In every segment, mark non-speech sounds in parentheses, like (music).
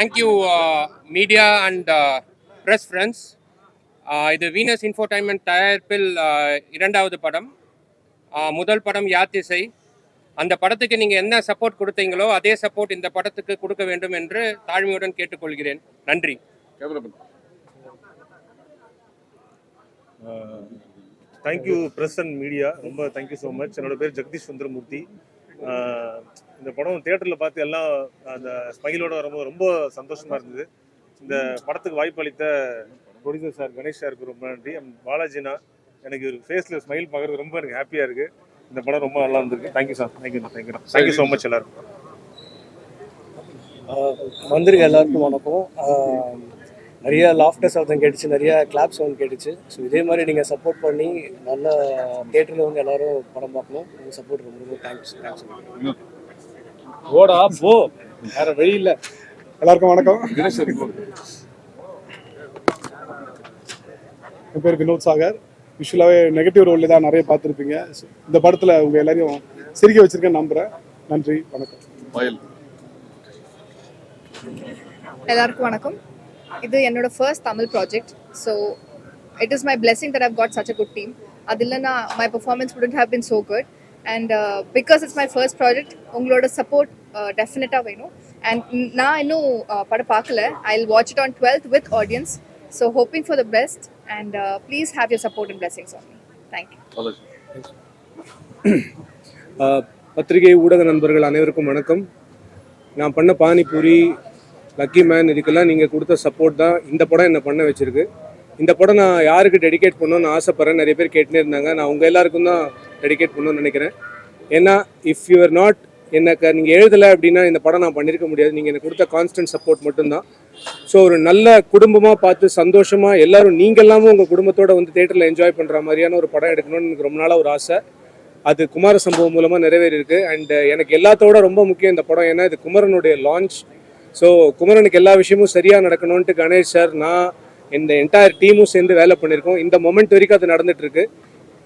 Thank you media and press friends இது Venus infotainment தயாரிப்பில் uh, இரண்டாவது படம். Uh, முதல் படம் யாத்திசை அந்த படத்துக்கு நீங்கள் என்ன சப்போர்ட் கொடுத்தீங்களோ அதே சப்போர்ட் இந்த படத்துக்கு கொடுக்க வேண்டும் என்று தாழ்மையுடன் கேட்டுக்கொள்கிறேன். நன்றி. Thank you press and media ரொம்ப தேங்க்யூ ஸோ மச் என்னோட பேர் ஜெகதீஷ் சுந்தரமூர்த்தி. இந்த படம் தியேட்டரில் பார்த்து எல்லாம் அந்த ஸ்மைலோட வரும்போது ரொம்ப சந்தோஷமா இருந்தது. இந்த படத்துக்கு வாய்ப்பு அளித்த ப்ரொடியூசர் சார் கணேஷ் சாருக்கு ரொம்ப நன்றி. பாலாஜினா எனக்கு ஒரு ஃபேஸில் ஸ்மைல் பார்க்குறது ரொம்ப எனக்கு ஹாப்பியாக இருக்குது இந்த படம் ரொம்ப நல்லா இருந்திருக்கு. Thank you sir thank you thank you thank you so much எல்லாருக்கும். வந்திருக்க எல்லாருக்கும் வணக்கம். நிறைய லாஃப்டர் சவுத்தம் கேட்டுச்சு நிறைய கிளாப் சவுண்ட் கேட்டுச்சு. ஸோ இதே மாதிரி நீங்கள் சப்போர்ட் பண்ணி நல்ல தேட்டரில் வந்து எல்லாரும் படம் பார்க்கணும். உங்கள் சப்போர்ட் ரொம்ப ரொம்ப தேங்க்ஸ் தேங்க்ஸ் ஓடா போ. வேற வழி இல்ல. எல்லாருக்கும் வணக்கம். என் பேர் வினோத் சாகர். யூஸ்வலாகவே நெகட்டிவ் ரோலில் தான் நிறைய பார்த்துருப்பீங்க. இந்த படத்தில் உங்கள் எல்லாரையும் சிரிக்க வச்சிருக்கேன்னு நம்புகிறேன் நன்றி வணக்கம். எல்லாருக்கும் வணக்கம். இது என்னோட first Tamil project so it is my blessing that have got such a good team அது இல்லைன்னா my performance wouldn't have been so good and because it's my first project உங்களோட சப்போர்ட் டெஃபினட்டாக வேணும். அண்ட் நான் இன்னும் படம் பார்க்கல. I will watch it on twelfth with audience so hoping for the best and please have your support and blessings on thank thank you பத்திரிகை ஊடக நண்பர்கள் அனைவருக்கும் வணக்கம். நான் பண்ண பானிபூரி லக்கி மேன் இதுக்கெல்லாம் நீங்கள் கொடுத்த சப்போர்ட் தான். இந்த படம் என்னை பண்ண வச்சிருக்கு. இந்த படம் நான் யாருக்கு டெடிகேட் பண்ணணும்னு ஆசைப்பட்றேன் நிறைய பேர் கேட்டுனே இருந்தாங்க. நான் உங்கள் எல்லாருக்கும் தான் டெடிகேட் பண்ணணும்னு நினைக்கிறேன். ஏன்னா இஃப் யூஆர் நாட் எனக்கு நீங்கள் எழுதலை அப்படின்னா இந்த படம் நான் பண்ணியிருக்க முடியாது. நீங்கள் எனக்கு கொடுத்த கான்ஸ்டன்ட் சப்போர்ட் மட்டும்தான். ஸோ ஒரு நல்ல குடும்பமாக பார்த்து சந்தோஷமாக எல்லோரும் நீங்கள்லாமும் உங்கள் குடும்பத்தோட வந்து தேட்டரில் என்ஜாய் பண்ணுற மாதிரியான ஒரு படம் எடுக்கணும்னு எனக்கு ரொம்ப நாளாக ஒரு ஆசை. அது குமார சம்பவம் மூலமாக நிறைவேறியிருக்கு. அண்ட் எனக்கு எல்லாத்தோட ரொம்ப முக்கியம் இந்த படம். ஏன்னா இது குமரனுடைய லான்ச் ஸோ குமரனுக்கு எல்லா விஷயமும் சரியாக நடக்கணும்ன்ட்டு கணேஷ் சார் நான் இந்த என்டையர் டீமும் சேர்ந்து வேலை பண்ணியிருக்கோம். இந்த மொமெண்ட் வரைக்கும் அது நடந்துட்டுருக்கு.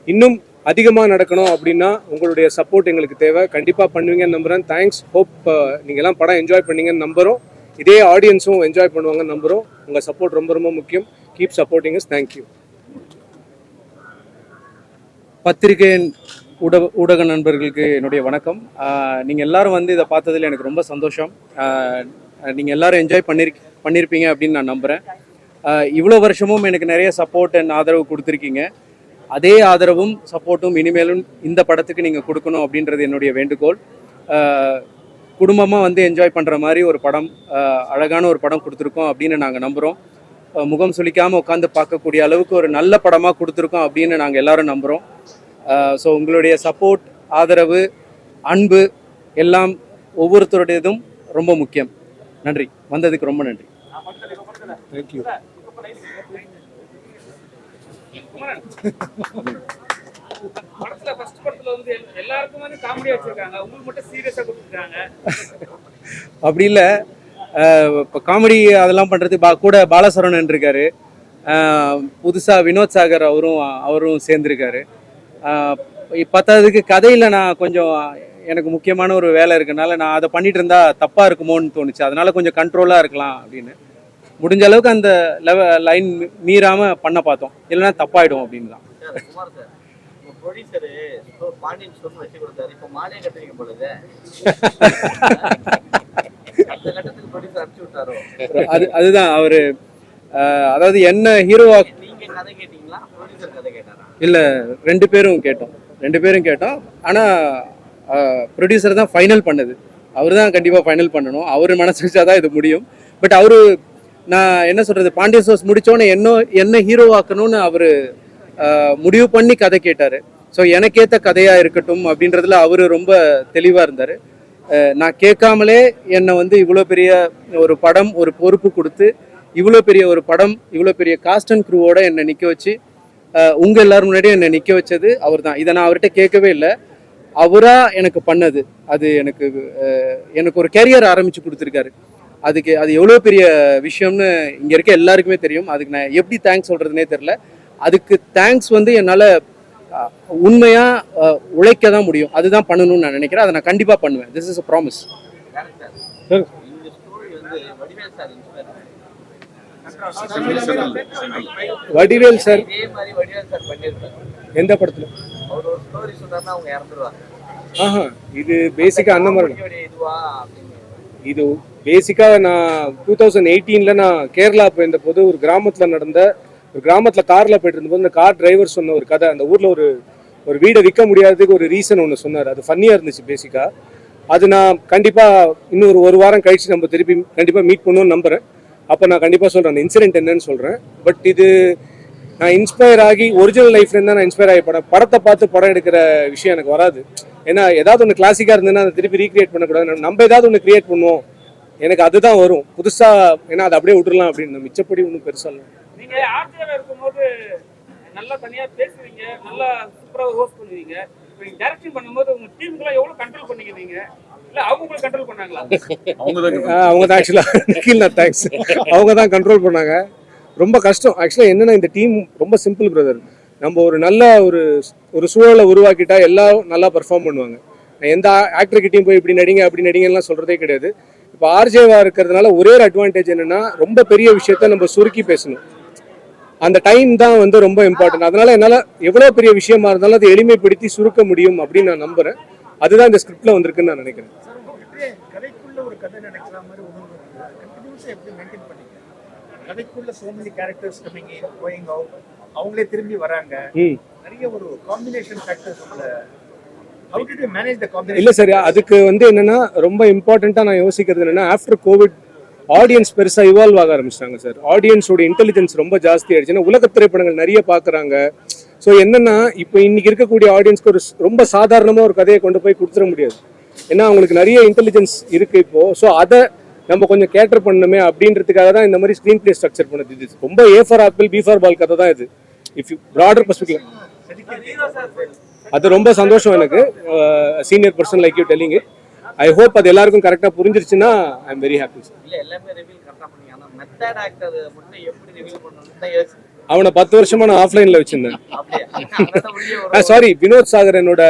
இன்னும் அதிகமாக நடக்கணும் அப்படின்னா உங்களுடைய சப்போர்ட் எங்களுக்கு தேவை. கண்டிப்பாக பண்ணுவீங்கன்னு நம்புகிறேன் தேங்க்ஸ் ஹோப் uh, நீங்கள்லாம் படம் என்ஜாய் பண்ணீங்கன்னு நம்புகிறோம் இதே ஆடியன்ஸும் என்ஜாய் பண்ணுவாங்கன்னு நம்புகிறோம் உங்கள் சப்போர்ட் ரொம்ப ரொம்ப முக்கியம். கீப் சப்போர்ட்டிங் இஸ் தேங்க்யூ பத்திரிகையின் ஊடக ஊடக நண்பர்களுக்கு என்னுடைய வணக்கம். நீங்கள் எல்லாரும் வந்து இதை பார்த்ததில் எனக்கு ரொம்ப சந்தோஷம். நீங்கள் எல்லாரும் என்ஜாய் பண்ணிரு பண்ணியிருப்பீங்க அப்படின்னு நான் நம்புகிறேன் இவ்வளோ வருஷமும் எனக்கு நிறைய சப்போர்ட் அண்ட் ஆதரவு கொடுத்துருக்கீங்க. அதே ஆதரவும் சப்போர்ட்டும் இனிமேலும் இந்த படத்துக்கு நீங்கள் கொடுக்கணும் அப்படின்றது என்னுடைய வேண்டுகோள். குடும்பமாக வந்து என்ஜாய் பண்ணுற மாதிரி ஒரு படம் அழகான ஒரு படம் கொடுத்துருக்கோம் அப்படின்னு நாங்கள் நம்புகிறோம் முகம் சுளிக்காமல் உட்காந்து பார்க்கக்கூடிய அளவுக்கு ஒரு நல்ல படமாக கொடுத்துருக்கோம் அப்படின்னு நாங்கள் எல்லோரும் நம்புகிறோம் ஸோ உங்களுடைய சப்போர்ட் ஆதரவு அன்பு எல்லாம் ஒவ்வொருத்தருடையதும் ரொம்ப முக்கியம். நன்றி. வந்ததுக்கு ரொம்ப நன்றி. தேங்க்யூ படத்துல ஃபர்ஸ்ட் படத்துல வந்து எல்- எல்லாருக்கும் வந்து காமெடியா வச்சிருக்காங்க. உங்களுக்கு மட்டும் சீரியஸா கொடுத்துருக்காங்க. அப்படி இல்லை. இப்போ காமெடி அதெல்லாம் பண்ணுறது பா கூட பாலசரவணன் இருக்காரு புதுசாக வினோத் சாகர் அவரும் அவரும் சேர்ந்துருக்காரு. பத்தாததுக்கு கதையில் நான் கொஞ்சம் எனக்கு முக்கியமான ஒரு வேலை இருக்கனால நான் அதை பண்ணிட்டு இருந்தா தப்பாக இருக்குமோன்னு தோணுச்சு. அதனால கொஞ்சம் கண்ட்ரோலாக இருக்கலாம் அப்படின்னு. முடிஞ்ச அளவுக்கு அந்த லெவ லைன் மீறாமல் பண்ண பார்த்தோம். இல்லைன்னா தப்பாயிடும் அப்படின்னு தான். அது அதுதான். அவர் அதாவது என்ன ஹீரோவா இல்லை ரெண்டு பேரும் கேட்டோம். ரெண்டு பேரும் கேட்டோம். ஆனால் ப்ரொடியூசர் தான் ஃபைனல் பண்ணது. அவர் தான் கண்டிப்பாக ஃபைனல் பண்ணணும். அவர் மனசு வச்சா தான் இது முடியும். பட் அவர் நான் என்ன சொல்கிறது பாண்டிய சோஸ் முடித்தோன்னே என்ன என்ன ஹீரோவாக்கணும்னு அவர் முடிவு பண்ணி கதை கேட்டார். ஸோ எனக்கேற்ற கதையாக இருக்கட்டும் அப்படின்றதுல அவர் ரொம்ப தெளிவாக இருந்தார். நான் கேட்காமலே என்னை வந்து இவ்வளோ பெரிய ஒரு படம் ஒரு பொறுப்பு கொடுத்து இவ்வளோ பெரிய ஒரு படம் இவ்வளோ பெரிய காஸ்ட் அண்ட் க்ரூவோட என்னை நிற்க வச்சு உங்கள் எல்லோரும் எல்லாரும் முன்னாடியும் என்னை நிற்க வச்சது அவர் தான் இதை நான் அவர்கிட்ட கேட்கவே இல்லை. அவரா எனக்கு பண்ணது. அது எனக்கு எனக்கு ஒரு கேரியர் ஆரம்பிச்சு கொடுத்துருக்காரு. அதுக்கு அது எவ்வளோ பெரிய விஷயம்னு இங்க இருக்க எல்லாருக்குமே தெரியும். அதுக்கு நான் எப்படி தேங்க்ஸ் சொல்றதுனே தெரியல. அதுக்கு தேங்க்ஸ் வந்து என்னால் உண்மையா அஹ், உழைக்க தான் முடியும். அதுதான் பண்ணணும்னு நான் நினைக்கிறேன். அதை நான் கண்டிப்பா பண்ணுவேன். This is a promise director sir இந்த ஸ்டோரி வந்து வடிவேல் சார் எந்த படத்துல? அவர் ஒரு ஸ்டோரி சொன்னார்னா அவங்க இறந்துருவாங்க. ஆஹா இது பேசிக்கா அந்த மாதிரி. இதுவா இது பேசிக்கா நான் டூ தௌசண்ட் எயிட்டீன்ல நான் கேரளா போயிருந்த போது ஒரு கிராமத்துல நடந்த ஒரு கிராமத்துல கார்ல போயிட்டு இருந்தபோது இந்த கார் டிரைவர் சொன்ன ஒரு கதை. அந்த ஊர்ல ஒரு ஒரு வீடை விற்க முடியாததுக்கு ஒரு ரீசன் ஒன்று சொன்னார். அது ஃபன்னியா இருந்துச்சு பேசிக்கா அது நான் கண்டிப்பா இன்னும் ஒரு ஒரு வாரம் கழிச்சு நம்ம திருப்பி கண்டிப்பா மீட் பண்ணுவோம்னு நம்புறேன். அப்போ நான் கண்டிப்பா சொல்றேன். அந்த இன்சிடென்ட் என்னன்னு சொல்றேன். பட் இது நான் இன்ஸ்பயர் ஆகி ஒரிஜினல் லைஃப்ல இருந்தா நான் இன்ஸ்பயர் ஆகி படம் படத்தை பார்த்து படம் எடுக்கிற விஷயம் எனக்கு வராது. ஏன்னா ஏதாவது ஒன்று கிளாசிக்கா இருந்ததுன்னா அதை திருப்பி ரீக்ரியேட் பண்ணக்கூடாது நம்ம ஏதாவது ஒன்று கிரியேட் பண்ணுவோம். எனக்கு அதுதான் வரும். புதுசா ஏன்னா அதை அப்படியே விட்டுறலாம் அப்படின்னு. மிச்சப்படி ஒன்றும் பெருசா இல்லை. நீங்க ஆர்ஜியால இருக்கும்போது நல்லா தனியா பேசுவீங்க நல்லா சூப்பரா ஹோஸ்ட் பண்ணுவீங்க. தான் அவங்க தான் கண்ட்ரோல் (laughs) பண்ணாங்க. ரொம்ப கஷ்டம். ஆக்சுவலாக என்னன்னா இந்த டீம் ரொம்ப சிம்பிள் பிரதர் நம்ம ஒரு நல்ல ஒரு ஒரு சூழலை உருவாக்கிட்டா எல்லாம் நல்லா பெர்ஃபார்ம் பண்ணுவாங்க. எந்த எந்த ஆக்டர்கிட்டையும் போய் இப்படி நடிங்க அப்படி நடிங்கலாம் சொல்கிறதே கிடையாது. இப்போ ஆர்ஜேவா இருக்கிறதுனால ஒரே ஒரு அட்வான்டேஜ் என்னென்னா ரொம்ப பெரிய விஷயத்த நம்ம சுருக்கி பேசணும். அந்த டைம் தான் வந்து ரொம்ப இம்பார்ட்டன்ட் அதனால என்னால் எவ்வளோ பெரிய விஷயமா இருந்தாலும் அதை எளிமைப்படுத்தி சுருக்க முடியும் அப்படின்னு நான் நம்புகிறேன் அதுதான் இந்த ஸ்கிரிப்டில் வந்திருக்குன்னு நான் நினைக்கிறேன். கதைக்குள்ள so many characters coming in going out அவங்களே திரும்பி வராங்க. நிறைய ஒரு காம்பினேஷன் ஃபேக்டர்ஸ் இல்ல சார் அதுக்கு வந்து என்னன்னா ரொம்ப இம்பார்ட்டண்டா நான் யோசிக்கிறது என்னன்னா ஆஃப்டர் கோவிட் ஆடியன்ஸ் பெருசா இவால்வ் ஆக ஆரம்பிச்சிட்டாங்க சார் ஆடியன்ஸோட இன்டெலிஜென்ஸ் ரொம்ப ஜாஸ்தி ஆயிடுச்சு. ஏன்னா உலக திரைப்படங்கள் நிறைய பாக்குறாங்க. ஸோ என்னன்னா இப்போ இன்னைக்கு இருக்கக்கூடிய ஆடியன்ஸ்க்கு ஒரு ரொம்ப சாதாரணமா ஒரு கதையை கொண்டு போய் கொடுத்துட முடியாது. ஏன்னா அவங்களுக்கு நிறைய இன்டெலிஜென்ஸ் இருக்கு இப்போ. ஸோ அதை நம்ம கொஞ்சம் கேட்டர் பண்ணணுமே அப்படின்றதுக்காக தான் இந்த மாதிரி ஸ்க்ரீன் பிளே ஸ்ட்ரக்சர் பண்ணது இது. ரொம்ப A for apple B for ball கதை தான் இது. இஃப் யூ ப்ராடர் பர்ஸ்பெக்டிவ் அது ரொம்ப சந்தோஷம் எனக்கு. Senior person like you telling I hope அது எல்லாருக்கும் கரெக்டாக புரிஞ்சிருச்சுன்னா ஐ எம் வெரி ஹாப்பி அவனை பத்து வருஷமா நான் ஆஃப்லைனில் வச்சிருந்தேன். சாரி (laughs) வினோத் சாகர் என்னோட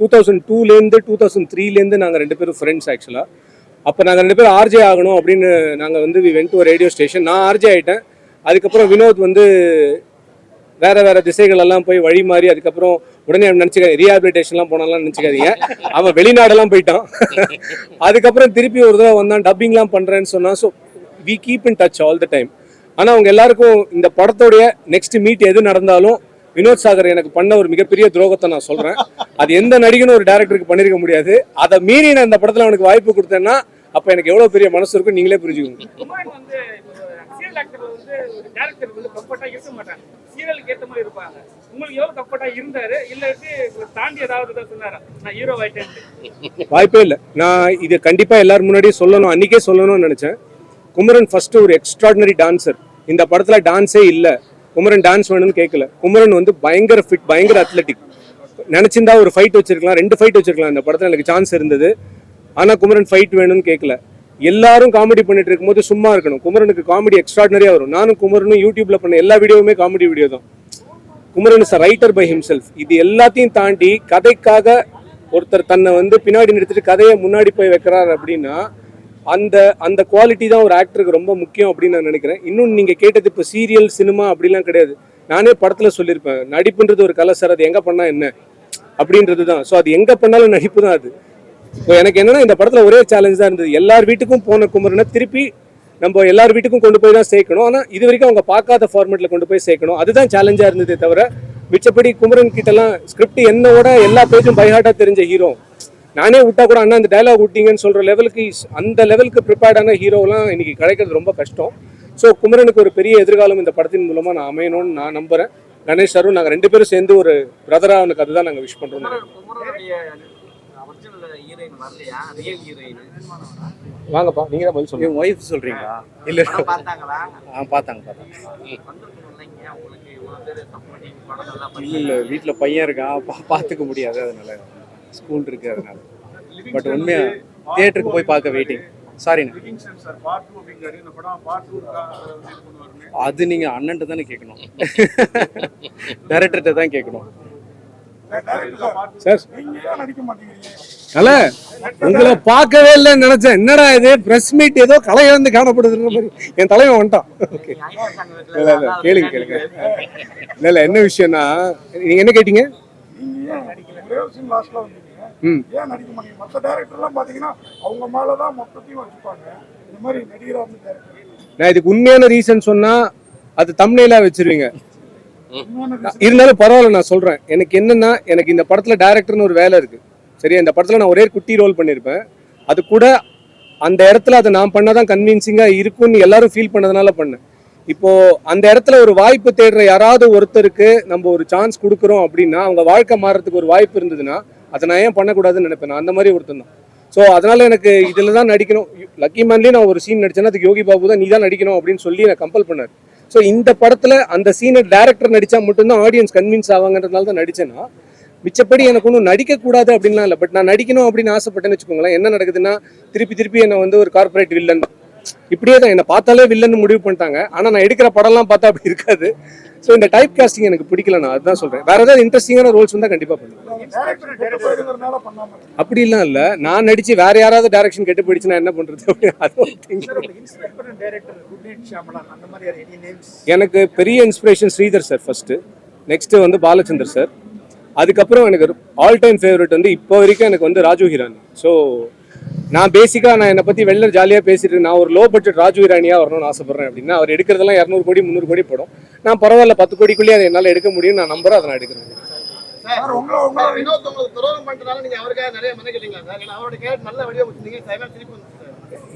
டூ தௌசண்ட் டூலேருந்து டூ தௌசண்ட் த்ரீலேருந்து நாங்கள் ரெண்டு பேரும் ஃப்ரெண்ட்ஸ் ஆக்சுவலாக அப்போ நாங்கள் ரெண்டு பேரும் ஆர்ஜே ஆகணும் அப்படின்னு நாங்கள் வந்து வி வென்ட் ஒரு ரேடியோ ஸ்டேஷன் நான் ஆர்ஜே ஆகிட்டேன் அதுக்கப்புறம் வினோத் வந்து வேற வேற திசைகள் எல்லாம் போய் வழி மாறி அதுக்கப்புறம் உடனே நினச்சிக்காது ரீஹாபிலிட்டேஷன்லாம் போனாலாம் நினச்சிக்காதீங்க. அவன் வெளிநாடெல்லாம் போயிட்டான். அதுக்கப்புறம் திருப்பி ஒரு தடவை வந்தான் டப்பிங்லாம் பண்ணுறேன்னு சொன்னான். So we keep in touch all the time ஆனால் அவங்க எல்லாருக்கும் இந்த படத்தோடைய நெக்ஸ்ட் மீட் எது நடந்தாலும் வினோத் சாகர் எனக்கு பண்ண ஒரு மிகப்பெரிய துரோகத்தை நான் சொல்றேன். அது எந்த நடிகனும் ஒரு டேரக்டருக்கு பண்ணிருக்க முடியாது. அதை மீறி நான் இந்த படத்துல அவனுக்கு வாய்ப்பு கொடுத்தேன்னா அப்ப எனக்கு எவ்வளவு பெரிய மனசு இருக்கும் நீங்களே புரிஞ்சுக்கோங்க வாய்ப்பே இல்லை. நான் இது கண்டிப்பா எல்லாரும் முன்னாடியே சொல்லணும் அன்னைக்கே சொல்லணும்னு நினைச்சேன். குமரன் ஃபர்ஸ்ட் ஒரு எக்ஸ்ட்ராடினரி டான்சர் இந்த படத்துல டான்ஸே இல்ல. குமரன் டான்ஸ் வேணும்னு கேட்கல குமரன் வந்து பயங்கர ஃபிட் பயங்கர அத்லெட்டிக் நினச்சிருந்தா ஒரு ஃபைட் வச்சிருக்கலாம் ரெண்டு ஃபைட் வச்சிருக்கலாம். இந்த படத்தில் எனக்கு சான்ஸ் இருந்தது. ஆனால் குமரன் ஃபைட் வேணும்னு கேட்கல எல்லாரும் காமெடி பண்ணிட்டு இருக்கும்போது சும்மா இருக்கணும். குமரனுக்கு காமெடி எக்ஸ்ட்ராடினரியா வரும். நானும் குமரனும் யூடியூப்ல பண்ண எல்லா வீடியோவுமே காமெடி வீடியோ தான். Kumaran is writer by himself இது எல்லாத்தையும் தாண்டி கதைக்காக ஒருத்தர் தன்னை வந்து பின்னாடி நிறுத்திட்டு கதையை முன்னாடி போய் வைக்கிறார் அப்படின்னா அந்த அந்த குவாலிட்டி தான் ஒரு ஆக்டருக்கு ரொம்ப முக்கியம் அப்படின்னு நான் நினைக்கிறேன். இன்னும் நீங்கள் கேட்டது இப்போ சீரியல் சினிமா அப்படிலாம் கிடையாது. நானே படத்தில் சொல்லியிருப்பேன் நடிப்புன்றது ஒரு கலை சார் அது எங்கே பண்ணால் என்ன? அப்படின்றது தான். ஸோ அது எங்கே பண்ணாலும் நடிப்பு தான் அது. இப்போ எனக்கு என்னன்னா இந்த படத்தில் ஒரே சேலஞ்ச் தான் இருந்தது. எல்லார் வீட்டுக்கும் போன குமரனை திருப்பி நம்ம எல்லார் வீட்டுக்கும் கொண்டு போய் தான் சேர்க்கணும். ஆனால் இது வரைக்கும் அவங்க பார்க்காத ஃபார்மேட்டில் கொண்டு போய் சேர்க்கணும். அதுதான் சேலஞ்சாக இருந்ததே தவிர மிச்சப்படி குமரன் கிட்டலாம் ஸ்கிரிப்ட் என்னோட எல்லா பேஜும் பைஹாட்டாக தெரிஞ்ச ஹீரோ நானே விட்டா கூட அண்ணா அந்த டயலாக் விட்டீங்கன்னு சொல்ற லெவலுக்கு அந்த லெவலுக்கு ப்ரிப்பேர்டான ஹீரோலாம் இன்னைக்கு கிடைக்கிறது ரொம்ப கஷ்டம். ஸோ குமரனுக்கு ஒரு பெரிய எதிர்காலம் இந்த படத்தின் மூலமா நான் அமையணும்னு நான் நம்புறேன். கணேஷ் சாரும் நாங்கள் ரெண்டு பேரும் சேர்ந்து ஒரு பிரதரா அவனுக்கு அதுதான் நாங்கள் விஷ் ஹீரோயின் வாங்கப்பா நீங்க தான் பதில் சொல்லுங்க. ஒய்ஃப் சொல்றீங்களா? இல்ல பார்த்தாங்களா? ஆ பார்த்தாங்க பார்த்தாங்க. இல்ல இல்ல வீட்ல பையன் இருக்கான் பா- பார்த்துக்க முடியாது அதனால. ஸ்கூல் இருக்கு அதனால. பட் உண்மையா தியேட்டருக்கு போய் பார்க்க வெயிட்டிங் சாரிண்ணா அதை வந்து இது பண்ணுவாருன்னு. அது நீங்க அண்ணன்ட்ட தானே கேட்கணும். டைரக்டர்கிட்ட தான் கேட்கணும். சார் அல்ல உங்களை பார்க்கவே இல்லைன்னு நினைச்சேன். என்னடா இது? பிரஸ் மீட் ஏதோ கலை இழந்து காணப்படுதுன்ற மாதிரி. என் தலைவன் வந்துட்டான். ஓகே இல்ல இல்ல கேளுங்க கேளுங்க. இல்ல இல்ல என்ன விஷயம்னா நீங்க என்ன கேட்டீங்க? நீங்க ஏன் நடிக்க மாட்டீங்க மற்ற டேரக்டர்லாம் பாத்தீங்கன்னா அவங்க மேலதான் மொத்தத்தையும் வச்சுப்பாங்க. இந்த மாதிரி நடிகரா வந்து டேரக்டர் நான் இதுக்கு உண்மையான ரீசன் சொன்னா அது தம்னையிலா வச்சிருவீங்க. இருந்தாலும் பரவாயில்ல நான் சொல்றேன். எனக்கு என்னன்னா எனக்கு இந்த படத்துல டைரக்டர்னு ஒரு வேலை இருக்கு. சரியா? இந்த படத்துல நான் ஒரே குட்டி ரோல் பண்ணியிருப்பேன் அது கூட அந்த இடத்துல அதை நான் பண்ணாதான் கன்வின்சிங்கா இருக்கும்னு எல்லாரும் ஃபீல் பண்ணதுனால பண்ணேன். இப்போ அந்த இடத்துல ஒரு வாய்ப்பு தேடுற யாராவது ஒருத்தருக்கு நம்ம ஒரு சான்ஸ் கொடுக்குறோம் அப்படின்னா அவங்க வாழ்க்கை மாறதுக்கு ஒரு வாய்ப்பு இருந்ததுன்னா அதை நான் ஏன் பண்ணக்கூடாதுன்னு நினைப்பேன். நான் அந்த மாதிரி ஒருத்தன் தான். ஸோ அதனால் எனக்கு இதில் தான் நடிக்கணும். லக்கி மேன்லேயே நான் ஒரு சீன் நடித்தேன்னா அதுக்கு யோகி பாபு தான் நீ தான் நடிக்கணும் அப்படின்னு சொல்லி நான் கம்பல் பண்ணார். ஸோ இந்த படத்தில் அந்த சீனை டேரக்டர் நடித்தா மட்டும்தான் ஆடியன்ஸ் கன்வின்ஸ் ஆவாங்கன்றதுனால தான் நடித்தேன்னா மிச்சப்படி எனக்கு ஒன்றும் நடிக்கக்கூடாது அப்படின்லாம் இல்லை. பட் நான் நடிக்கணும் அப்படின்னு ஆசைப்பட்டேன்னு வச்சுக்கோங்களேன் என்ன நடக்குதுன்னா திருப்பி திருப்பி என்னை வந்து ஒரு கார்ப்பரேட் வில்லன் இப்படியே தான் என்னை பார்த்தாலே வில்லன்னு முடிவு பண்ணிட்டாங்க. ஆனால் நான் எடுக்கிற படம்லாம் பார்த்தா அப்படி இருக்காது. ஸோ இந்த டைப் காஸ்டிங் எனக்கு பிடிக்கல நான் அதுதான் சொல்கிறேன் வேற ஏதாவது இன்ட்ரெஸ்டிங்கான ரோல்ஸ் வந்தால் கண்டிப்பாக பண்ணுவேன். அப்படி கெட்டு அப்படிலாம் இல்லை. நான் நடிச்சு வேற யாராவது டைரக்ஷன் கெட்டு போயிடுச்சுன்னா என்ன பண்ணுறது எனக்கு பெரிய inspiration Sridhar sir first next வந்து பாலச்சந்தர் சார் அதுக்கப்புறம் எனக்கு ஆல் டைம் ஃபேவரட் வந்து இப்போ வரைக்கும் எனக்கு வந்து ராஜு ஹிரானி. ஸோ நான் பேசிக்காக நான் என்னை பற்றி வெளில ஜாலியாக பேசிட்டு. நான் ஒரு லோ பட்ஜெட் ராஜு ஹிரானியாக வரணும்னு ஆசைப்படுறேன் அப்படின்னா அவர் எடுக்கிறதெல்லாம் இரநூறு கோடி முந்நூறு கோடி படம். நான் பரவாயில்ல பத்து கோடிக்குள்ளேயே அதை என்னால் எடுக்க முடியும் நான் நம்புறேன் அதை நான் எடுக்கிறேன்.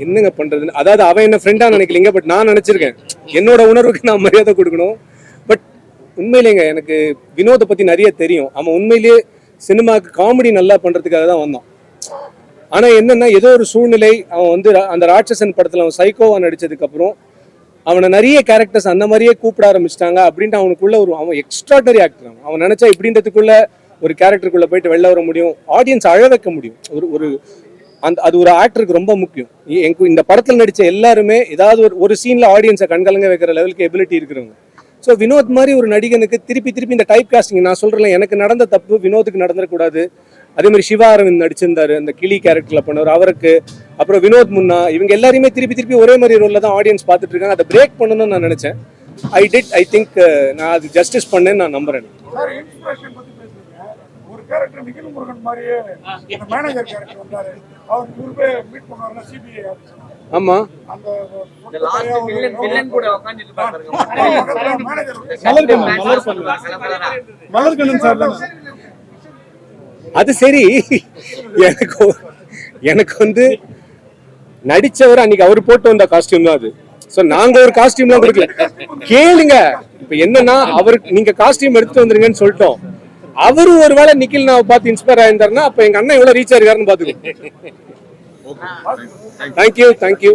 என்னங்க பண்றதுன்னு? அதாவது அவன் என்ன ஃப்ரெண்டா நினைக்கலீங்க பட் நான் நினைச்சிருக்கேன். என்னோட உணர்வுக்கு நான் மரியாதை கொடுக்கணும். பட் உண்மையிலேங்க எனக்கு வினோதை பத்தி நிறைய தெரியும். அவன் உண்மையிலேயே சினிமாக்கு காமெடி நல்லா பண்றதுக்காக தான் வந்தான். ஆனால் என்னென்னா ஏதோ ஒரு சூழ்நிலை அவன் வந்து அந்த ராட்சசன் படத்தில் அவன் சைக்கோவா நடித்ததுக்கப்புறம் அவனை நிறைய கேரக்டர்ஸ் அந்த மாதிரியே கூப்பிட ஆரம்பிச்சிட்டாங்க அப்படின்ட்டு அவனுக்குள்ள ஒரு அவன் எக்ஸ்ட்ராடரி ஆக்டர் அவன். அவன் நினைச்சா இப்படின்றதுக்குள்ள ஒரு கேரக்டருக்குள்ள போயிட்டு வெளில வர முடியும். ஆடியன்ஸ் அழ வைக்க முடியும். ஒரு ஒரு அந்த அது ஒரு ஆக்டருக்கு ரொம்ப முக்கியம். எனக்கு இந்த படத்தில் நடித்த எல்லாருமே ஏதாவது ஒரு ஒரு சீனில் ஆடியன்ஸை கண்கலங்க வைக்கிற லெவலுக்கு எபிலிட்டி இருக்கிறவங்க. ஸோ வினோத் மாதிரி ஒரு நடிகனுக்கு திருப்பி திருப்பி இந்த டைப் காஸ்டிங் நான் சொல்கிறேன் எனக்கு நடந்த தப்பு வினோத்துக்கு நடந்துடக்கூடாது. அதே மாதிரி சிவா அரவிந்த் நடிச்சிருந்தாரு அந்த கிளி கேரக்டர்ல பண்ணவர் அவருக்கு அப்புறம் வினோத் முன்னா இவங்க எல்லாரையுமே திருப்பி திருப்பி ஒரே மாதிரி ரோல்ல தான் ஆடியன்ஸ் பார்த்துட்டு இருக்காங்க. அதை பிரேக் பண்ணணும்னு நான் நினைச்சேன். ஐ டிட் ஐ திங்க் நான் அது ஜஸ்டிஸ் பண்ணேன்னு நான் நம்புறேன். சார் இன்ஸ்பிரேஷன் பத்தி பேசுறீங்க. ஒரு கேரக்டர் நிகில் முருகன் மாதிரியே அந்த மேனேஜர் கேரக்டர் வந்தாரு. அவர் இவரு போய் மீட் பண்ணுவாருன்னா சிபிஐ ஆமா. அந்த இந்த லாஸ்ட் வில்லன் வில்லன் கூட உட்கார்ந்துட்டு பாருங்க. மேனேஜர் மலர்கண்ணன் சார் தானே? அது சரி. எனக்கு எனக்கு வந்து நடிச்சவர் அன்னைக்கு அவர் போட்டு வந்த காஸ்டியூம் தான் அது. சோ நாங்க ஒரு காஸ்டியூம்லாம் கொடுக்கல. கேளுங்க. இப்ப என்னன்னா அவருக்கு நீங்க காஸ்டியூம் எடுத்து வந்துருங்கன்னு சொல்லிட்டோம். அவரு ஒருவேளை நிக்கில் நான் பார்த்து இன்ஸ்பயர் ஆயிருந்தாருன்னா அப்ப எங்க அண்ணன் எவ்வளவு ரீச் ஆயிருக்காருன்னு பாத்துக்கோ தேங்க்யூ தேங்க்யூ